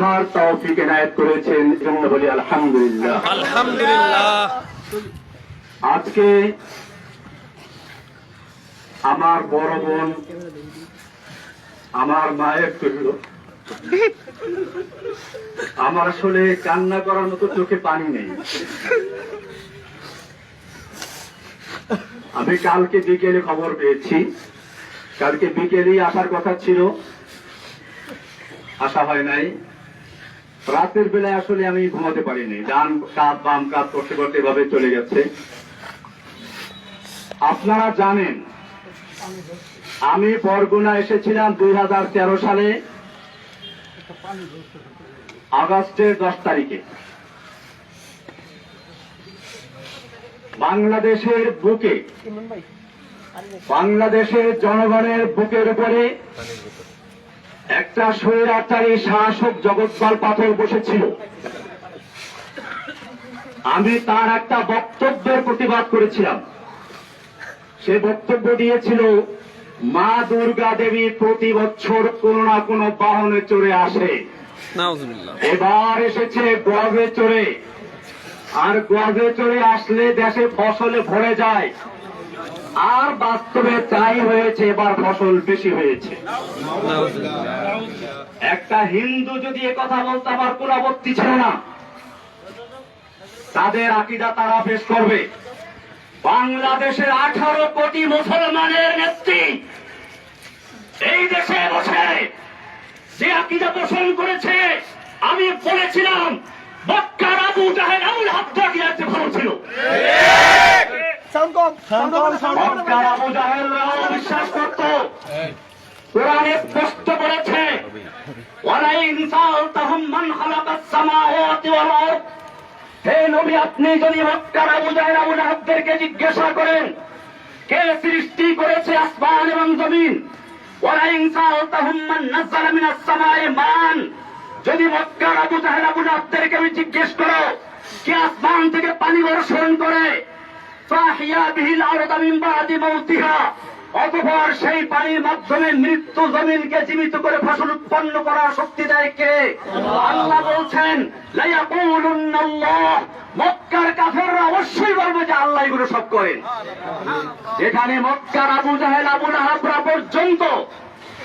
বোঝার তৌফিক এনায়েত করেছেন জন্য বলি আলহামদুলিল্লাহ। আলহামদুলিল্লাহ। আজকে আমার বড় বোন আমার মায়ের কহিল আমার আসলে কান্না করার মতো চোখে পানি নেই। আমি কালকে বিকেলে খবর পেয়েছি। কালকে বিকেলেই আসার কথা ছিল। আসা হয় নাই। রাতের বেলায় আসলে আমি ঘুমাতে পারিনি। ডান কাপ বাম কাপ করতে করতে এভাবে চলে গেছে আপনারা জানেন, আমি বরগুনা এসেছিলাম দু হাজার তেরো সালে, আগস্টের দশ তারিখে। বাংলাদেশের বুকে, বাংলাদেশের জনগণের বুকের উপরে একটা স্বৈরাচারী শাসক জগৎপাল পাথর বসেছিল। আমি তার একটা বক্তব্যের প্রতিবাদ করেছিলাম। সে বক্তব্য দিয়েছিল মা দুর্গা দেবী প্রতি বছর কোন না কোনো বাহনে চড়ে আসে। এবার এসেছে গর্বে চড়ে। আর গর্বে চড়ে আসলে দেশে ফসলে ভরে যায়। আর বাস্তবে তাই হয়েছে, এবার ফসল বেশি হয়েছে। একটা হিন্দু যদি কথা বলতে আমার কোন আপত্তি ছিল না, তাদের আকিদা তারা পেশ করবে। বাংলাদেশের আঠারো কোটি মুসলমানের নেত্রী এই দেশে বসে যে আকিদা পোষণ করেছে, আমি বলেছিলাম, মক্কার আবু জাহেল আবুল আপনি যদি মক্কার জিজ্ঞাসা করেন, কে সৃষ্টি করেছে আসমান এবং জমিন? মান যদি মক্কার আবু জাহেল, আবু আমি জিজ্ঞেস করো, কে আসমান থেকে পানি বর্ষণ করে? অতঃপর সেই পানির মাধ্যমে মৃত্যু জমিনকে জীবিত করে ফসল উৎপন্ন করার শক্তি দেয় কে? আল্লাহ বলছেন মক্কার কাফেররা অবশ্যই বলবে যে আল্লাহ এগুলো সব করেন। যেখানে মক্কার আবু জাহেল আবু লাহাবরা পর্যন্ত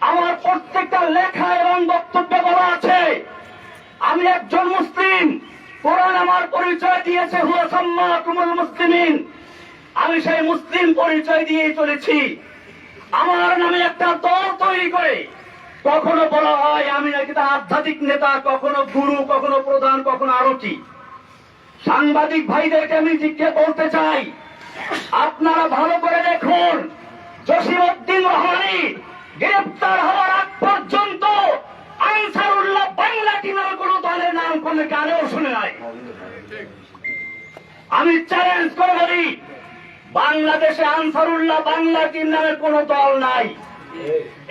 আমার প্রত্যেকটা লেখা এবং বক্তব্যে বলা আছে। আমি একজন মুসলিম। কোরআন আমার পরিচয় দিয়েছে মুসলিমিন। আমি সেই মুসলিম পরিচয় দিয়ে চলেছি। আমার নামে একটা দল তৈরি করে। কখনো বলা হয় আমি নাকি তার আধ্যাত্মিক নেতা, কখনো গুরু, কখনো প্রধান, কখনো আরও কি সাংবাদিক ভাইদেরকে আমি জিজ্ঞেস বলতে চাই, আপনারা ভালো করে দেখুন রহমানি গ্রেপ্তার হওয়ার আগ পর্যন্ত আনসারুল্লাহ বাংলা টিমের কোন দলের নাম কোনো গানেও শুনে নাই। আমি চ্যালেঞ্জ করে বলি, বাংলাদেশে আনসারুল্লাহ বাংলা টিম নামে কোন দল নাই।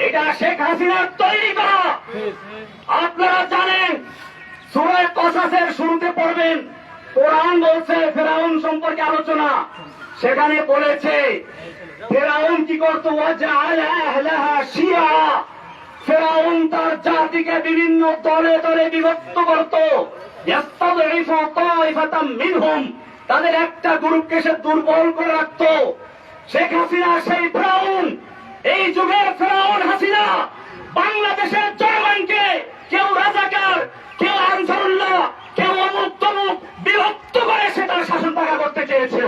এটা শেখ হাসিনার তৈরি করা। আপনারা জানেন, সুরায় কসাসের শুরুতে পড়বেন, কোরআন বলছে ফেরাউন সম্পর্কে আলোচনা। সেখানে বলেছে ফেরাউন কি করতো? ফেরাউন তার জাতিকে বিভিন্ন দলে দলে বিভক্ত করত। তাদের একটা গ্রুপকে সে দুর্বল করে রাখত। শেখ হাসিনা, সেই ফেরাউন। এই যুগের ফেরাউন হাসিনা বাংলাদেশের জনগণকে কেউ রাজাকার, কেউ আনসারুল্লাহ, কেউ অমুক বিভক্ত করে সে তার শাসন টাকা চেয়েছিল।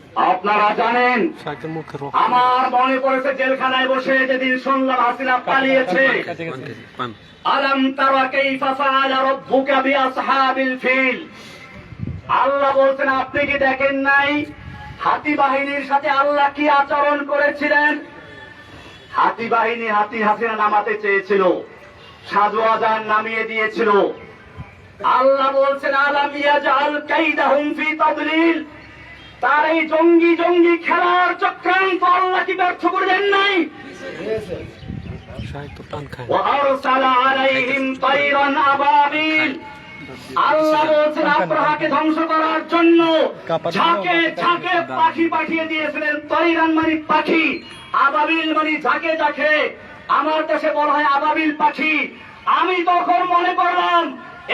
আপনারা জানেন আমার মনে পড়েছে জেলখানায় বসে যেদিন শুনলাম হাসিনা পালিয়েছে। আলম তারা কাইফা ফাআলা রাব্বুকা বিআসহাবিল ফিল। আল্লাহ বলছেন আপনি কি দেখেন নাই হাতি বাহিনীর সাথে আল্লাহ কি আচরণ করেছিলেন? হাতি বাহিনী হাতি হাসিনা নামাতে চেয়েছিল সাধু আজান নামিয়ে দিয়েছিল। আল্লাহ বলছেন আলাম ইয়াজআল কাইদাহুম ফি তাদলিল। তার এই জঙ্গি জঙ্গি খেলার চক্রান্ত আল্লাহ কি ব্যর্থ করে দেন নাই? আল্লাহ বলছেন আব্রাহাকে ধ্বংস করার জন্য ঝাঁকে ঝাঁকে পাখি পাঠিয়ে দিয়েছিলেন তৈরান মানে পাখি। আবাবিল মানে ঝাঁকে ঝাঁকে। আমার দেশে বলা হয় আবাবিল পাখি। আমি তখন মনে করলাম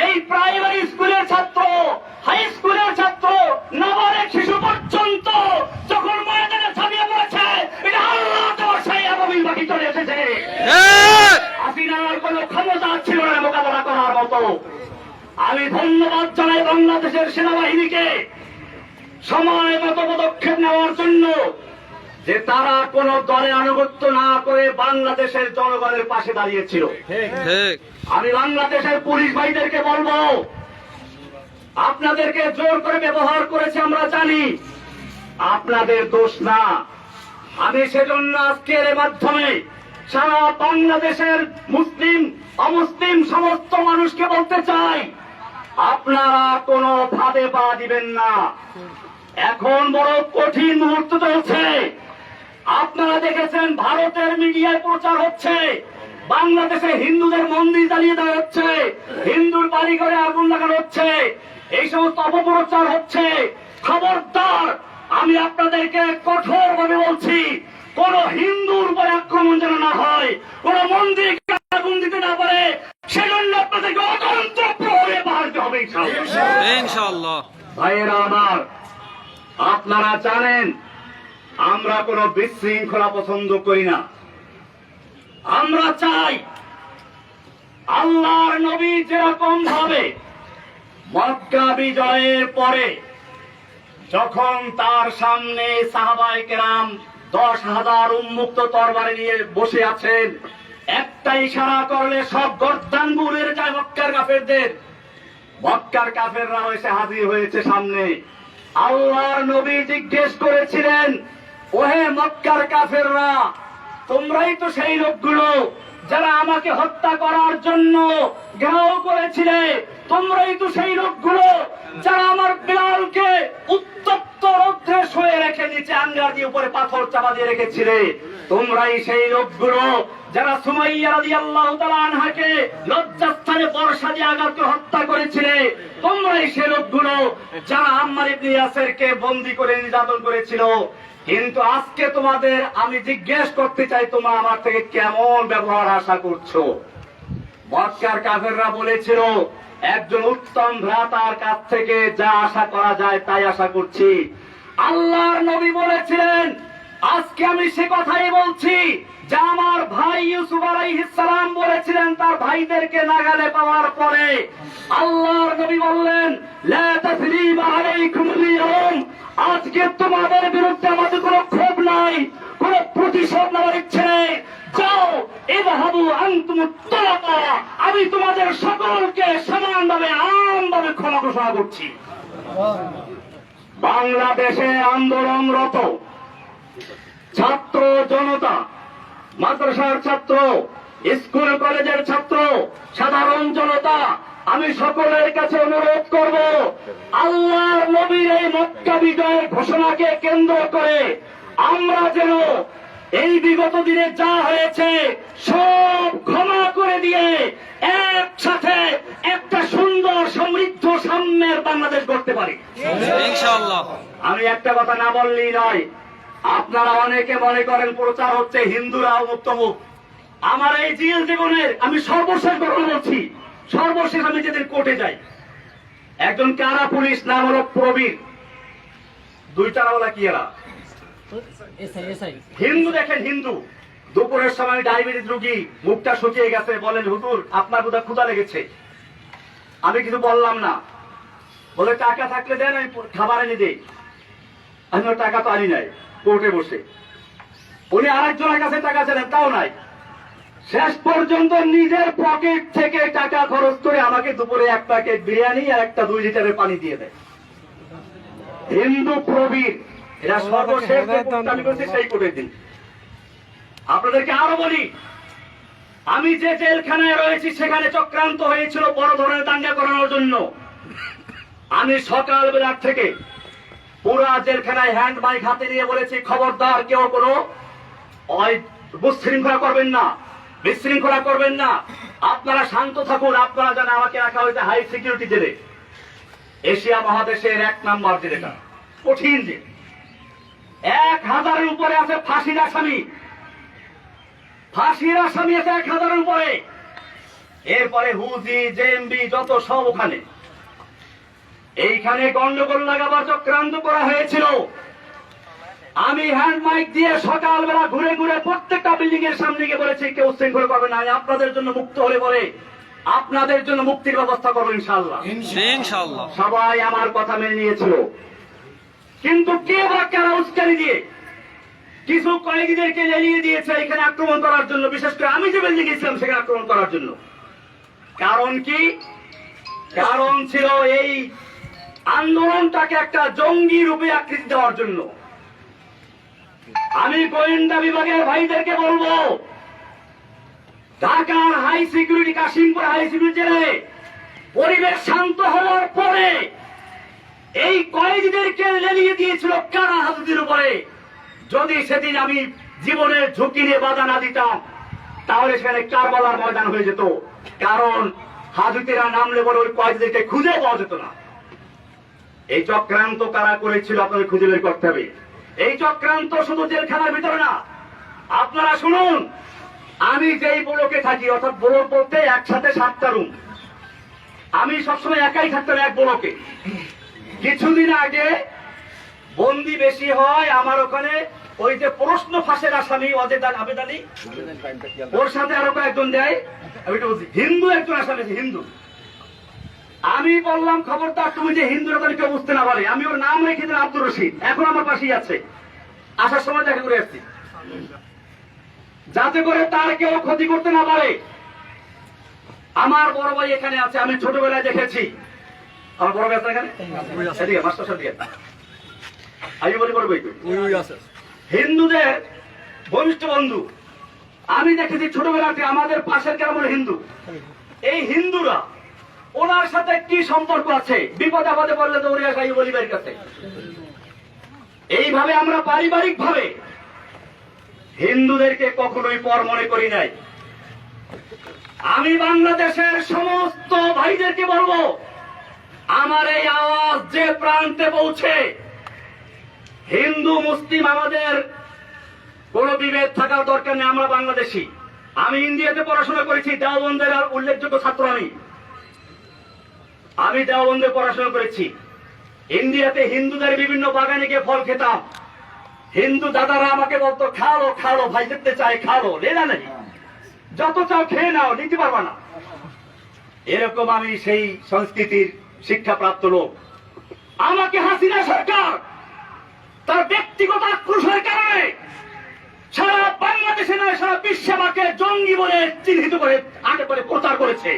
এই প্রাইমারি স্কুলের ছাত্র হাই স্কুলের ছাত্র নাবালেক শিশু পর্যন্ত যখন ময়দানে ছাপিয়ে পড়েছে এটা আল্লাহ সেই আবাবিল পাখি চলে এসেছে। হাসিনার কোনো ক্ষমতা ছিল না মোকাবেলা করার মতো। আমি ধন্যবাদ জানাই বাংলাদেশের সেনাবাহিনীকে সময় মতো পদক্ষেপ নেওয়ার জন্য যে তারা কোন দলে আনুগত্য না করে বাংলাদেশের জনগণের পাশে দাঁড়িয়েছিল। আমি বাংলাদেশের পুলিশ ভাইদেরকে বলব আপনাদেরকে জোর করে ব্যবহার করেছে, আমরা জানি। আপনাদের দোষ না। আমি সেজন্য আজকের মাধ্যমে সারা বাংলাদেশের মুসলিম, অমুসলিম সমস্ত মানুষকে বলতে চাই, আপনারা কোনো ভাবে পা দিবেন না। এখন বড় কঠিন মুহূর্ত চলছে। আপনারা দেখেছেন, ভারতের মিডিয়ায় প্রচার হচ্ছে। বাংলাদেশে হিন্দুদের মন্দির জ্বালিয়ে দেওয়া হচ্ছে। হিন্দুর বাড়ি ঘরে আগুন লাগানো হচ্ছে। এই সমস্ত অপপ্রচার হচ্ছে। খবরদার আমি আপনাদেরকে কঠোর ভাবে বলছি কোন হিন্দুর উপরে আক্রমণ যেন না হয় কোন মন্দির আগুন দিতে না পারে সেজন্য আপনাদেরকে অতন্ত্র প্রহরে বাড়তে হবে। ইনশাআল্লাহ। ভাইয়েরা আমার আপনারা জানেন আমরা কোনো বিশৃঙ্খলা পছন্দ করি না। আমরা চাই আল্লাহর নবী যেরকম ভাবে মক্কা বিজয়ের পরে যখন তার সামনে সাহাবাই কেরাম দশ হাজার উন্মুক্ত তরবারি নিয়ে বসে আছেন একটা ইশারা করলে সব গর্দান বুড়ের যায় মক্কার কাফেরদের। মক্কার কাফেররা এসে হাজির হয়েছে সামনে। আল্লাহর নবী জিজ্ঞেস করেছিলেন, ওহে মক্কার কাফেররা তোমরাই তো সেই লোকগুলো যারা আমাকে হত্যা করার জন্য ঘেরাও করেছিলে। তোমরাই তো সেই লোকগুলো যারা আমার বিলালকে উত্তপ্ত রৌদ্রে শুয়ে রেখে নিচে আঙ্গার দিয়ে উপরে পাথর চাপা দিয়ে রেখেছিলে। তোমরাই সেই লোকগুলো যারা সুমাইয়া রাদিয়াল্লাহু তাআলা আনহাকে লজ্জাস্থানে বর্ষা দিয়ে আঘাত হত্যা করেছিলে। তোমরাই সেই লোকগুলো যারা আম্মার ইবনে ইয়াসেরকে বন্দী করে নির্যাতন করেছিল। কিন্তু আজকে তোমাদের আমি জিজ্ঞেস করতে চাই, তোমরা আমার থেকে কেমন ব্যবহার আশা করছ? মক্কার কাফেররা বলেছিল, একজন উত্তম ভ্রাতার কাছ থেকে যা আশা করা যায় তাই আশা করছি। আল্লাহর নবী বলেছিলেন আজকে আমি সে কথাই বলছি যা আমার ভাই ইউসুফ সালাম বলেছিলেন তার ভাইদেরকে নাগালে পাওয়ার পরে। আল্লাহর নবী বললেন, লা তাসরিবা আলাইকুম আল-ইয়াউম। আজকে তোমাদের বিরুদ্ধে আমাদের কোনো ক্ষোভ নাই, কোনো প্রতিশোধ নেওয়ার ইচ্ছে নেই। যাও এভাবু আন্তুম তোলাকা। আমি তোমাদের সকলকে সমানভাবে আমভাবে ক্ষমা ঘোষণা করছি। বাংলাদেশে আন্দোলনরত ছাত্র জনতা মাদ্রাসার ছাত্র স্কুল কলেজের ছাত্র সাধারণ জনতা আমি সকলের কাছে অনুরোধ করব আল্লাহর নবীর এই মক্কা বিজয়ের ঘোষণাকে কেন্দ্র করে আমরা যেন এই বিগত দিনে যা হয়েছে সব ক্ষমা করে দিয়ে একসাথে একটা সুন্দর সমৃদ্ধ সাম্যের বাংলাদেশ গড়তে পারি। আমি একটা কথা না বললেই নয় আপনারা অনেকে মনে করেন প্রচার হচ্ছে হিন্দুরা উত্তমুখ আমার এই জিএল জীবনের আমি সর্বশেষ ঘটনা বলছি। সর্বশেষ আমি যেদিন কোর্টে যাই, একজন কারা পুলিশ, নাম হলো প্রবীর। দুই কি এরা? হিন্দু দেখেন, হিন্দু। দুপুরের সময় ডায়াবেটিস রুগী মুখটা শুকিয়ে গেছে। বলেন, হুজুর, আপনার বোধহয় ক্ষুধা লেগেছে। আমি কিছু বললাম না। বলে, টাকা থাকলে দেন, আমি খাবার এনে দিই। আমি টাকা তো আনি নাই। কোর্টে বসে। উনি আরেকজনের কাছে টাকা চাইলেন তাও নাই। শেষ পর্যন্ত নিজের পকেট থেকে টাকা খরচ করে আমাকে দুপুরে এক প্যাকেট বিরিয়ানি আর একটা দুই লিটারের পানি দিয়ে দেয়। হিন্দু প্রবীর এরা সর্বশেষ আমি করছি সেই কোর্টের দিন। আপনাদেরকে আরও বলি আমি যে জেলখানায় রয়েছি সেখানে চক্রান্ত হয়েছিল বড় ধরনের দাঙ্গা করানোর জন্য। আমি সকালবেলার থেকে পুরা জেলখানায় হ্যান্ড মাইক হাতে নিয়ে বলেছি, খবরদার কেউ কোনো বিশৃঙ্খলা করবেন না, বিশৃঙ্খলা করবেন না। আপনারা শান্ত থাকুন, আপনারা জানেন আমাকে রাখা হয়েছে হাই সিকিউরিটি জেলে। এশিয়া মহাদেশের এক নাম্বার জেলেটা। কঠিন জেল। এক হাজারের উপরে আছে ফাঁসির আসামি। ফাঁসির আসামি আছে এক হাজারের উপরে। এরপরে হুজি, জেএমবি, যত সব ওখানে। এইখানে গন্ডগোল লাগাবার চক্রান্ত করা হয়েছিল। আমি হ্যান্ড মাইক দিয়ে সকালবেলা ঘুরে ঘুরে প্রত্যেকটা বিল্ডিং এর সামনে গিয়ে বলেছি কেউ শৃঙ্খল করবে না। আপনাদের জন্য মুক্ত হলে পরে আপনাদের জন্য মুক্তির ব্যবস্থা করব ইনশাল্লাহ ইনশাআল্লাহ। সবাই আমার কথা মেনে নিয়েছিল। কিন্তু কে বা কারা উস্কানি দিয়ে কিছু কয়েদিদেরকে লেলিয়ে দিয়েছে এখানে আক্রমণ করার জন্য? বিশেষ করে আমি যে বিল্ডিং গেছিলাম সেখানে আক্রমণ করার জন্য। কারণ কি? কারণ ছিল এই আন্দোলনটাকে একটা জঙ্গি রূপে আকৃতি দেওয়ার জন্য। আমি গোয়েন্দা বিভাগের ভাইদেরকে বলব ঢাকার high security, Kashimpur high security জেলে পরিবেশ শান্ত হওয়ার পরে এই কয়েদিদেরকে লেলিয়ে দিয়েছিল কারা হাজুদের উপরে? যদি সেদিন আমি জীবনের ঝুঁকি নিয়ে বাধা না দিতাম, তাহলে সেখানে কারবালার ময়দান হয়ে যেত। কারণ হাজুতেরা নামলে পরে ওই কয়েদিদেরকে খুঁজে পাওয়া যেত না। এই চক্রান্ত কারা করেছিল আপনাদের খুঁজে বের করতে হবে। এই চক্রান্ত শুধু জেলখানার ভিতরে না। আপনারা শুনুন, আমি যেই ব্লকে থাকি, অর্থাৎ ব্লক বলতে একসাথে সাতটা রুম আমি সবসময় একাই থাকতাম এক ব্লকে। কিছুদিন আগে বন্দি বেশি হয় আমার ওখানে, ওই যে প্রশ্ন ফাঁসের আসামি অজেদান আবেদানি, ওর সাথে আরও কয়েকজন দেয়। হিন্দু একজন আসামি হিন্দু। আমি বললাম খবরদার তুমি যে হিন্দুরা কেউ বুঝতে না পারে আমি ওর নাম রেখে দিলাম আব্দুর রশিদ। এখন আমার পাশেই আছে। আসার সময় দেখা করে আসছি। যাতে করে তার কেউ ক্ষতি করতে না পারে। আমার বড় ভাই এখানে আছে আমি ছোটবেলায় দেখেছি। আমার বড় ভাই আছে এখানে? এদিকে মাস্টার সাহেব আমি বলি বড় ভাই হিন্দুদের ঘনিষ্ঠ বন্ধু। আমি দেখেছি ছোটবেলাতে আমাদের পাশের কেমন হিন্দু। এই হিন্দুরা ওনার সাথে কি সম্পর্ক আছে? বিপদ আপদে পড়লে তো ওরিয়া গাই বলিবার কাছে। এইভাবে আমরা পারিবারিক ভাবে হিন্দুদেরকে কখনোই পর মনে করি নাই। আমি বাংলাদেশের সমস্ত ভাইদেরকে বলব, আমার এই আওয়াজ যে প্রান্তে পৌঁছে, হিন্দু, মুসলিম আমাদের কোনো বিভেদ থাকার দরকার নেই, আমরা বাংলাদেশি। আমি ইন্ডিয়াতে পড়াশোনা করেছি, দেওবন্দের আর উল্লেখযোগ্য ছাত্র আমি। আমি দেওবন্দে পড়াশোনা করেছি। ইন্ডিয়াতে হিন্দুদের বিভিন্ন বাগানে গিয়ে ফল খেতাম। হিন্দু দাদারা আমাকে বলতো খালো খালো ভাই দেখতে চাই খালো লেলা নেই যত চাও খেয়ে নাও, নিতে পারবা না। এরকম আমি সেই সংস্কৃতির শিক্ষাপ্রাপ্ত লোক। আমাকে হাসিনা সরকার তার ব্যক্তিগত আক্রোশের কারণে সারা বাংলাদেশে নয়, সারা বিশ্বে আমাকে জঙ্গি বলে চিহ্নিত করে, আগে করে প্রচার করেছে।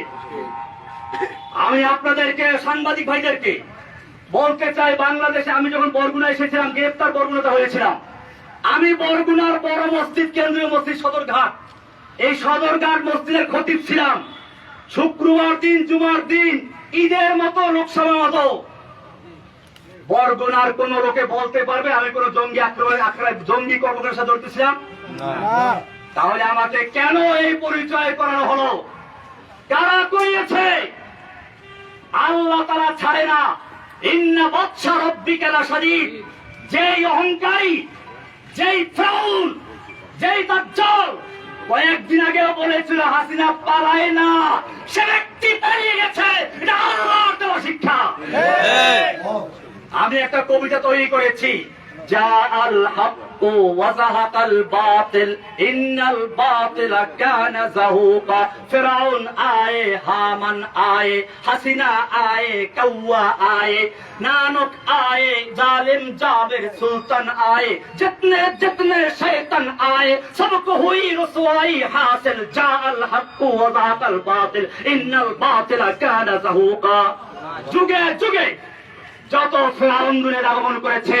আমি আপনাদেরকে সাংবাদিক ভাইদেরকে বলতে চাই বাংলাদেশে আমি যখন বরগুনা এসেছিলাম গ্রেপ্তার বরগুনাতে হয়েছিলাম আমি বরগুনার বড় মসজিদ কেন্দ্রীয় মসজিদ সদরঘাট। এই সদরঘাট মসজিদের খতিব ছিলাম। শুক্রবার দিন জুমার দিন ঈদের মতো লোকসভা মতো। বরগুনার কোন লোকে বলতে পারবে আমি কোন জঙ্গি আক্রমণ জঙ্গি কর্মকারের সাথে জড়িত ছিলাম? তাহলে আমাকে কেন এই পরিচয় করানো হলো? কারা করিয়েছে? ছাড়ে না। ইন্না বৎসা রব্বিকা লাশাদীদ। যে অহংকারী যেই ফ্রাউন যেই দাজ্জাল কয়েকদিন আগেও বলেছিল হাসিনা পালায় না। সে ব্যক্তি পালিয়ে গেছে। এটা আল্লাহর দেওয়া শিক্ষা। আমি একটা কবিতা তৈরি করেছি যা আল الحق وزهق الباطل إن الباطل كان زهوقا فرعون آئے هامان آئے حسنا آئے کوا آئے نانک آئے ظالم جابر سلطن آئے جتنے جتنے شیطن آئے سب کو ہوئی رسوائی حاصل جاء الحق وزهق الباطل إن الباطل كان زهوقا যুগে যুগে যত ফেরাউন আগমন করেছে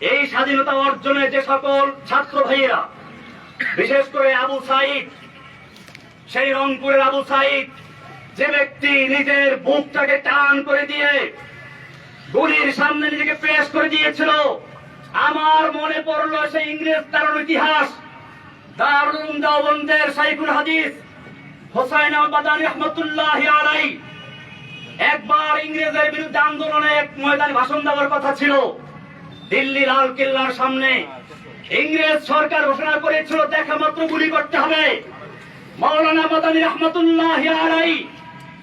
এই স্বাধীনতা অর্জনে যে সকল ছাত্র ভাইয়েরা, বিশেষ করে আবু সাইদ, সেই রংপুরের আবু সাইদ, যে ব্যক্তি নিজের বুকটাকে টান করে দিয়ে গুলির সামনে নিজেকে পেশ করে দিয়েছিল, আমার মনে পড়ল সেই ইংরেজ তার ইতিহাস। দারুল দাওবন্দের সাইফুল হাদিস, হোসাইন আহমদানি রহমতুল্লাহ আলাই একবার ইংরেজের বিরুদ্ধে আন্দোলনে এক ময়দানে ভাষণ দেওয়ার কথা ছিল। দিল্লি লাল কেল্লার সামনে ইংরেজ সরকার ঘোষণা করেছিল দেখা মাত্র গুলি করতে হবে মৌলানা মাদানী রহমতুল্লাহ আলাই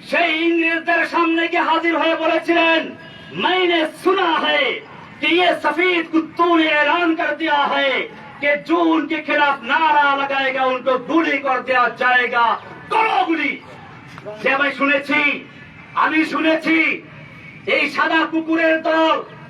সেই ইংরেজদের সামনে গিয়ে হাজির হয়ে বলেছিলেন मैंने सुना है कि ये सफेद कुत्तों ने ऐलान कर दिया है कि जो उनके खिलाफ नारा लगाएगा उनको गुली कर दिया जाएगा करो गुली যে আমি শুনেছি আমি শুনেছি এই সাদা কুকুরের দল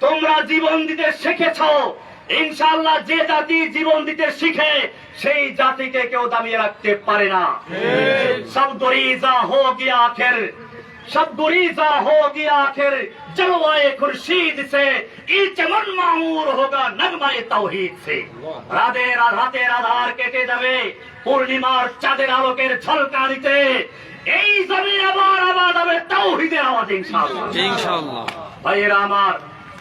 তোমরা জীবন দিতে শিখেছ ইনশাল্লাহ যে জাতি জীবন দিতে শিখে সেই জাতিকে কেউ দামিয়ে রাখতে পারে না সব গরিজা হো গিয়া আখের सब गुरीजा होगी आखिर जलवाए खुर्शीद से ई चमन मामूर होगा नगमाए तौहीद से রাতের রাতের আধার কেটে যাবে পূর্ণিমার চাঁদের আলোকের ঝলকানিতে এই জমিন আবার আবাদ হবে তৌহিদের আওয়াজ ইনশাআল্লাহ ইনশাআল্লাহ ভাইয়েরা আমার